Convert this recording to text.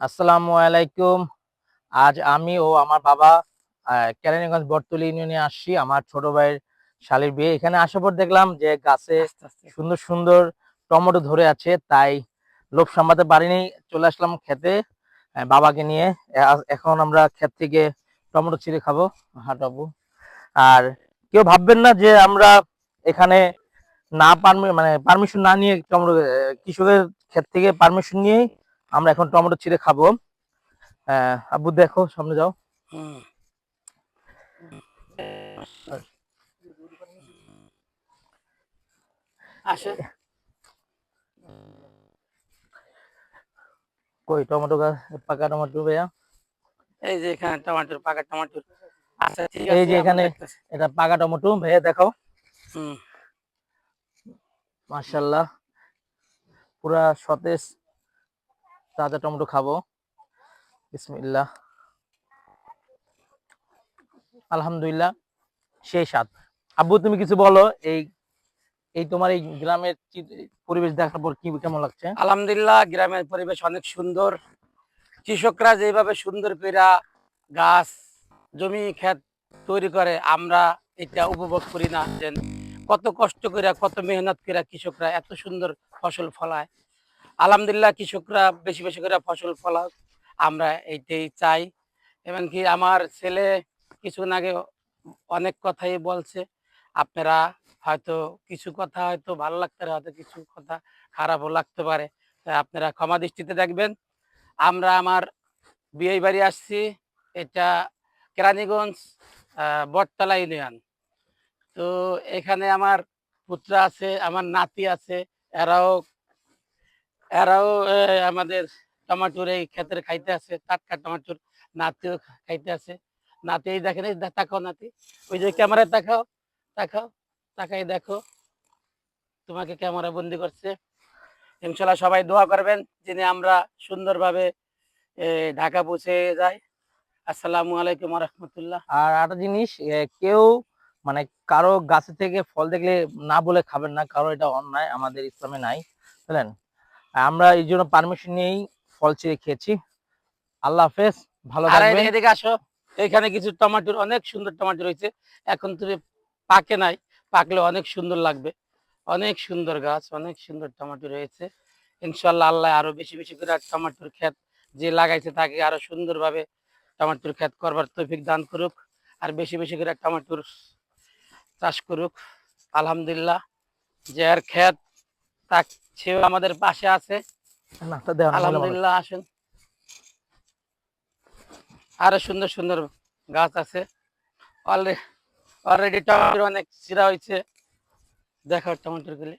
আসসালামু আলাইকুম। আজ আমি ও আমার বাবা কেরানীগঞ্জ বটতলী ইউনিয়নে আসছি আমার ছোট ভাইয়ের শালির বিয়ে। এখানে আসার পর দেখলাম যে গাছে সুন্দর সুন্দর টমেটো ধরে আছে তাই লোভ সামলাতে পারিনি। চলে আসলাম খেতে বাবাকে নিয়ে। এখন আমরা ক্ষেত থেকে টমেটো ছিঁড়ে খাব। হাঁটাবো আর কেউ ভাববেন না যে আমরা এখানে না পারমি মানে পারমিশন না নিয়ে টমেটো কৃষকের ক্ষেত থেকে পারমিশন নিয়েই আমরা এখন টমেটো ছিঁড়ে খাব। আহ, আব্বু দেখো সামনে যাও। কই টমেটো গাছ পাকা টমেটো ভাইয়া? এই যে এখানে টমাটোর পাকা টমাটোর আচ্ছা ঠিক এই যে এখানে এটা পাকা টমেটো ভাইয়া দেখো। হুম, মাশাল্লাহ পুরা সতেজ তাজা টমেটো খাব। বিসমিল্লাহ। আলহামদুলিল্লাহ, সেই স্বাদ। আব্বু, তুমি কিছু বলো, এই এই তোমার এই গ্রামের পরিবেশ দেখার পর কি কেমন লাগছে? আলহামদুলিল্লাহ, গ্রামের পরিবেশ অনেক সুন্দর। কৃষকরা যেভাবে সুন্দর কইরা গাছ, জমি, ক্ষেত তৈরি করে, আমরা এটা উপভোগ করি না। কত কষ্ট করে, কত মেহনত করে কৃষকরা এত সুন্দর ফসল ফলায়। আলহামদুলিল্লাহ কৃষকরা বেশি বেশি করে ফসল ফলাক, আমরা এইটাই চাই। এমনকি আমার ছেলে কিছুদিন আগে অনেক কথাই বলছে, আপনারা হয়তো কিছু কথা হয়তো ভালো লাগতে পারে, হয়তো কিছু কথা খারাপও লাগতে পারে। তাই আপনারা ক্ষমা দৃষ্টিতে দেখবেন। আমরা আমার বিয়ে বাড়ি আসছি, এটা কেরানীগঞ্জ বটতলা ইউনিয়ন। তো এখানে আমার পুত্র আছে, আমার নাতি আছে, এরাও এরাও আমাদের টমাটোর এই ক্ষেতের খাইতে আছে টাটকা টমাটোর নাতিও খাইতে আছে নাতি, এই দেখেন, এই তাকাও নাতি। ওই যে ক্যামেরায় তাকাও তাকাও, তাকাই দেখো। তোমাকে ক্যামেরা বন্দি করছে। ইনশাল্লাহ সবাই দোয়া করবেন, যিনি আমরা সুন্দরভাবে ঢাকা পৌঁছে যাই। আসসালামু আলাইকুম রহমতুল্লাহ আর একটা জিনিস কেউ মানে কারও গাছে থেকে ফল দেখলে না বলে খাবেন না, কারও এটা অন্যায়, আমাদের ইসলামে নাই, বুঝলেন? আমরা এই জন্য পারমিশন নিয়েই ফল ছিঁড়ে খেয়েছি। আল্লাহ হাফেজ ভালো থাকবেন। এদিকে- আসো। এখানে কিছু টমাটোর অনেক সুন্দর টমাটো রয়েছে। এখন তুমি পাকে নাই পাকলে অনেক সুন্দর লাগবে। অনেক সুন্দর গাছ অনেক সুন্দর টমাটো রয়েছে। ইনশাল্লাহ আল্লাহ আরও বেশি বেশি করে টমাটোর ক্ষেত যে লাগাইছে তাকে আরও সুন্দরভাবে টমাটোর ক্ষেত করবার তৌফিক দান করুক। আর বেশি বেশি করে টমাটোর চাষ করুক। আলহামদুলিল্লাহ যে আর ক্ষেত তা সেও আমাদের পাশে আছে। আলহামদুলিল্লাহ আসুন। আরও সুন্দর সুন্দর গাছ আছে। অলরেডি অলরেডি টমেটোর অনেক চিরা হয়েছে। দেখো টমেটোর গুলি।